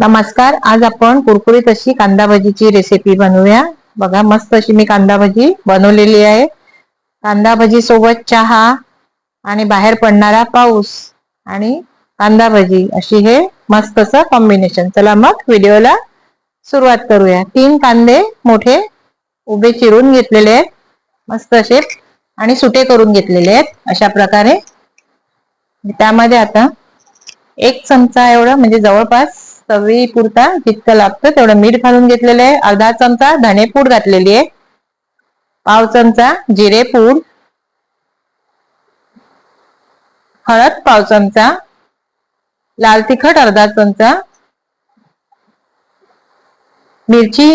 नमस्कार आज आपण कुरकुरीत अशी कांदा भजीची रेसिपी बनवूया. बघा मस्त अशी मी कांदा भजी बनवलेली आहे. कांदा भजी सोबत चहा आणि बाहेर पडणारा पाऊस आणि कांदा भजी अशी हे मस्त असं कॉम्बिनेशन चला मग व्हिडिओला सुरुवात करूया. तीन कांदे मोठे उभे चिरून घेतलेले आहेत. मस्त असे आणि सुटे करून घेतलेले आहेत. अशा प्रकारे. त्यामध्ये आता एक चमचा एवढं म्हणजे जवळपास चवी पुरता जितकं लागतं तेवढं मीठ घालून घेतलेलं आहे. अर्धा चमचा धनेपूड घातलेली आहे. पाव चमचा जिरेपूड हळद पाव चमचा. लाल तिखट अर्धा चमचा. मिरची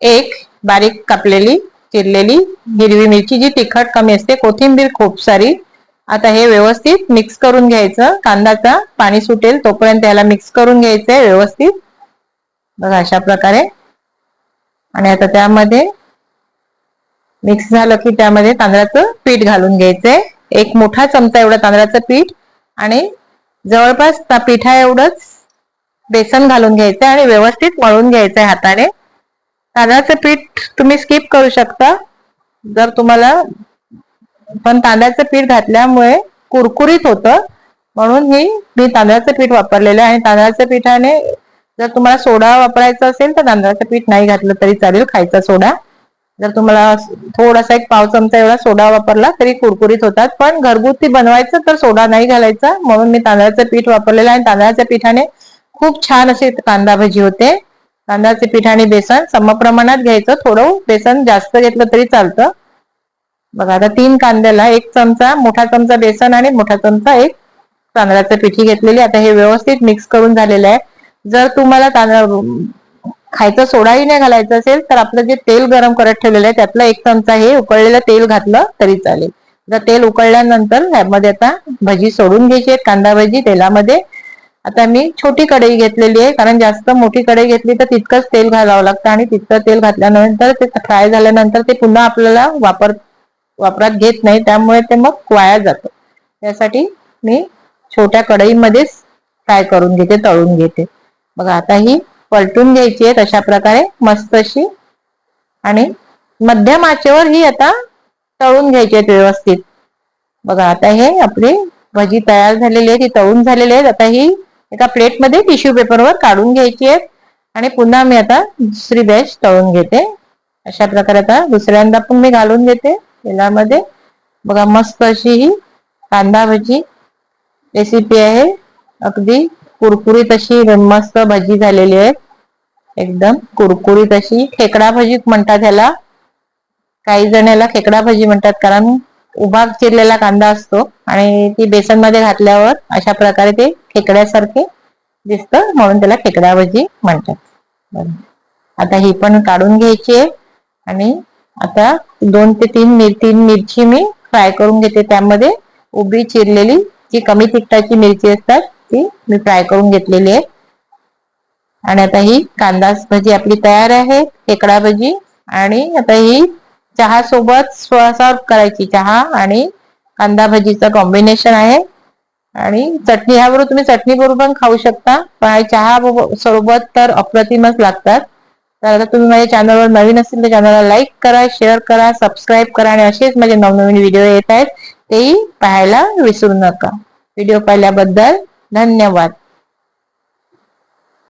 एक बारीक कापलेली चिरलेली. हिरवी मिरची जी तिखट कमी असते. कोथिंबीर खूप सारी. आता हे व्यवस्थित मिक्स करून घ्यायचं. कांदाचा पाणी सुटेल तोपर्यंत याला मिक्स करून घ्यायचंय व्यवस्थित. बघा अशा प्रकारे. आणि आता त्यामध्ये मिक्स झालं की त्यामध्ये तांदळाचं पीठ घालून घ्यायचंय. एक मोठा चमचा एवढं तांदळाचं पीठ आणि जवळपास पिठा एवढंच बेसन घालून घ्यायचंय आणि व्यवस्थित मळून घ्यायचंय हाताने. तांदळाचं पीठ तुम्ही स्किप करू शकता. जर तुम्हाला पण तांदळाचं पीठ घातल्यामुळे कुरकुरीत होतं. म्हणून ही मी तांदळाचं पीठ वापरलेलं आहे. आणि तांदळाच्या पिठाने जर तुम्हाला सोडा वापरायचा असेल तर तांदळाचं पीठ नाही घातलं तरी चालेल खायचा सोडा. जर तुम्हाला थोडासा एक पाव चमचा एवढा सोडा वापरला तरी कुरकुरीत होतात. पण घरगुती बनवायचं तर सोडा नाही घालायचा. म्हणून मी तांदळाचं पीठ वापरलेलं आहे. आणि तांदळाच्या पिठाने खूप छान असे कांदा भजी होते. तांदळाचे पीठ आणि बेसन समप्रमाणात घ्यायचं. थोडं बेसन जास्त घेतलं तरी चालतं. बघा आता तीन कांद्याला एक चमचा मोठा चमचा बेसन आणि मोठा चमचा एक तांदळाचं पिठी घेतलेली. आता हे व्यवस्थित मिक्स करून झालेलं आहे. जर तुम्हाला तांदळ खायचा सोडाही नाही घालायचा असेल तर आपलं जे तेल गरम करत ठेवलेलं आहे त्यातलं एक चमचा हे उकळलेलं तेल घातलं तरी चालेल. जर तेल उकळल्यानंतर ह्यामध्ये आता भजी सोडून घ्यायची आहे कांदा भजी तेलामध्ये. आता मी छोटी कढई घेतलेली आहे कारण जास्त मोठी कढई घेतली तर तितकंच तेल घालावं लागतं आणि तितकं तेल घातल्यानंतर ते फ्राय झाल्यानंतर ते पुन्हा आपल्याला वापर वापरात घेत नाही त्यामुळे ते मग वाया जातं. त्यासाठी मी छोट्या कढईमध्येच फ्राय करून घेते तळून घेते. बघा आता ही पलटून घ्यायची आहे तशा प्रकारे मस्त अशी. आणि मध्यम आचेवर ही आता तळून घ्यायची आहेत व्यवस्थित. बघा आता हे आपली भजी तयार झालेली आहे ती तळून झालेली आहे आता ही एका प्लेटमध्ये टिश्यू पेपरवर काढून घ्यायची आहे आणि पुन्हा मी आता दुसरी बॅच तळून घेते. अशा प्रकारे आता दुसऱ्यांदा पण मी घालून घेते. तेलामध्ये. बघा मस्त अशी ही कांदा भजी रेसिपी आहे. अगदी कुरकुरीत अशी मस्त भजी झालेली आहे. एकदम कुरकुरीत अशी खेकडा भजी म्हणतात ह्याला. काही जण याला खेकडा भजी म्हणतात कारण उभा चिरलेला कांदा असतो आणि ती बेसनमध्ये घातल्यावर अशा प्रकारे ते खेकड्यासारखे दिसत म्हणून त्याला खेकडा भजी म्हणतात. आता ही पण काढून घ्यायची आहे आणि आता दोन ते तीन मिर तीन मिरची मी फ्राय करून घेते त्यामध्ये. उभी चिरलेली जी कमी तिखटाची मिरची असतात ती मी फ्राय करून घेतलेली आहे. आणि आता ही कांदा भजी आपली तयार आहे खेकडा भजी. आणि आता ही चहा सोबत सर्व करायची चहा आणि कांदा भजीचं कॉम्बिनेशन आहे. आणि चटणी ह्याबरोबर तुम्ही चटणी बरोबर खाऊ शकता. पण चहा सोबत तर अप्रतिमच लागतात. तर आता तुम्ही माझ्या चॅनलवर नवीन असेल तर चॅनलला लाईक करा शेअर करा सबस्क्राईब करा आणि असेच माझे नवनवीन व्हिडिओ येत आहेत तेही पाहायला विसरू नका. व्हिडिओ पाहिल्याबद्दल धन्यवाद.